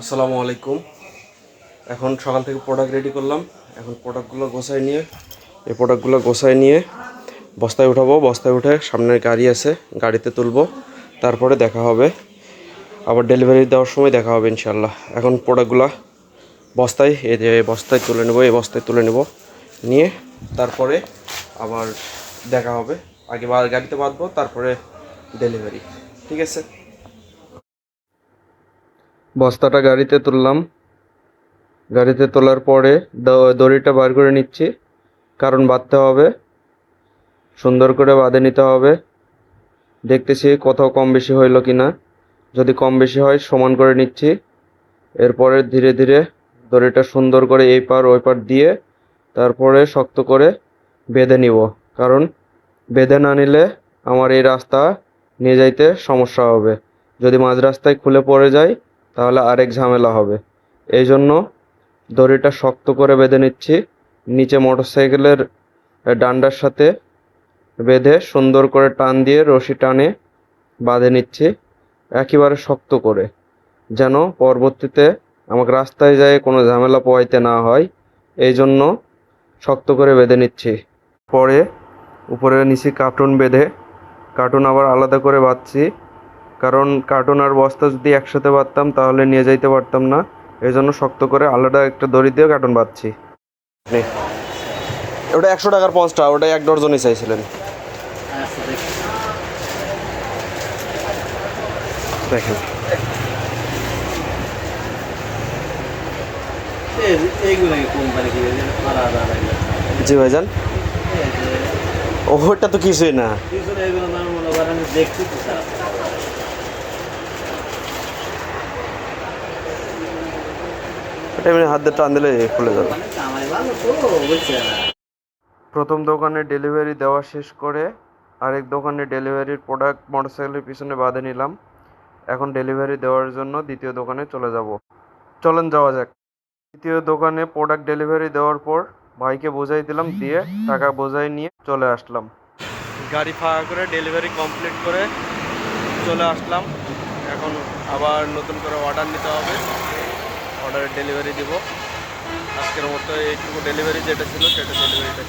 আসসালামু আলাইকুম। এখন সকাল থেকে প্রোডাক্ট রেডি করলাম। এখন প্রোডাক্টগুলো গোছায় নিয়ে, এই প্রোডাক্টগুলো গোছায় নিয়ে বস্তায় উঠাবো। বস্তায় উঠে সামনের গাড়ি আছে, গাড়িতে তুলবো। তারপরে দেখা হবে। আবার ডেলিভারি দেওয়ার সময় দেখা হবে ইনশাল্লাহ এখন প্রোডাক্টগুলো বস্তায়, এই যে বস্তায় তুলে নেব, এই বস্তায় তুলে নেব। নিয়ে তারপরে আবার দেখা হবে। আগে গাড়িতে বাঁধবো, তারপরে ডেলিভারি ঠিক আছে? বস্তাটা গাড়িতে তুললাম। গাড়িতে তোলার পরে দড়িটা বার করে নিচ্ছি। কারণ বাঁধতে হবে। সুন্দর করে বাঁধে নিতে হবে। দেখতেছি কোথাও কম বেশি হইল কি না যদি কম বেশি হয়, সমান করে নিচ্ছি। এরপরে ধীরে ধীরে দড়িটা সুন্দর করে এই পার ওই পার দিয়ে তারপরে শক্ত করে বেঁধে নিব। কারণ বেঁধে না নিলে আমার এই রাস্তা নিয়ে যাইতে সমস্যা হবে। যদি মাঝ রাস্তায় খুলে পড়ে যায় তাহলে আরেক ঝামেলা হবে। এই জন্য দড়িটা শক্ত করে বেঁধে নিচ্ছি। নিচে মোটরসাইকেলের ডান্ডার সাথে বেঁধে সুন্দর করে টান দিয়ে রশি টানে বাঁধে নিচ্ছি, একেবারে শক্ত করে, যেন পরবর্তীতে আমাকে রাস্তায় যায় কোনো ঝামেলা পোয়াইতে না হয়। এই জন্য শক্ত করে বেঁধে নিচ্ছি। পরে উপরে নিচে কার্টুন বেঁধে, কার্টুন আবার আলাদা করে বাঁধছি। কারণ কার্টুন আর বস্তা যদি একসাথে বাঁধতাম, তাহলে নিয়ে যাইতে পারতাম না। এই জন্য শক্ত করে আলাদা একটা দড়ি দিয়ে কার্টুন বাঁধছি। ওটা একশো টাকার পাঁচটা ওটা এক ডজনই চাইছিলেন। দেখেন। জি ভাইজান। ওটা তো কিছুই না। দেখছি এমনি হাত দিয়ে টান দিলে খুলে যাবে। প্রথম দোকানে ডেলিভারি দেওয়া শেষ করে আরেক দোকানে ডেলিভারির প্রোডাক্ট মোটরসাইকেলের পিছনে বাঁধে নিলাম। এখন ডেলিভারি দেওয়ার জন্য দ্বিতীয় দোকানে চলে যাব। চলেন যাওয়া যাক। দ্বিতীয় দোকানে প্রোডাক্ট ডেলিভারি দেওয়ার পর ভাইকে বোঝাই দিলাম দিয়ে টাকা বোঝাই নিয়ে চলে আসলাম। গাড়ি ফাঁকা করে ডেলিভারি কমপ্লিট করে চলে আসলাম। এখন আবার নতুন করে অর্ডার নিতে হবে। অর্ডারের ডেলিভারি দিব। আজকের মতো এইটুকু ডেলিভারি যেটা ছিল সেটা ডেলিভারিটা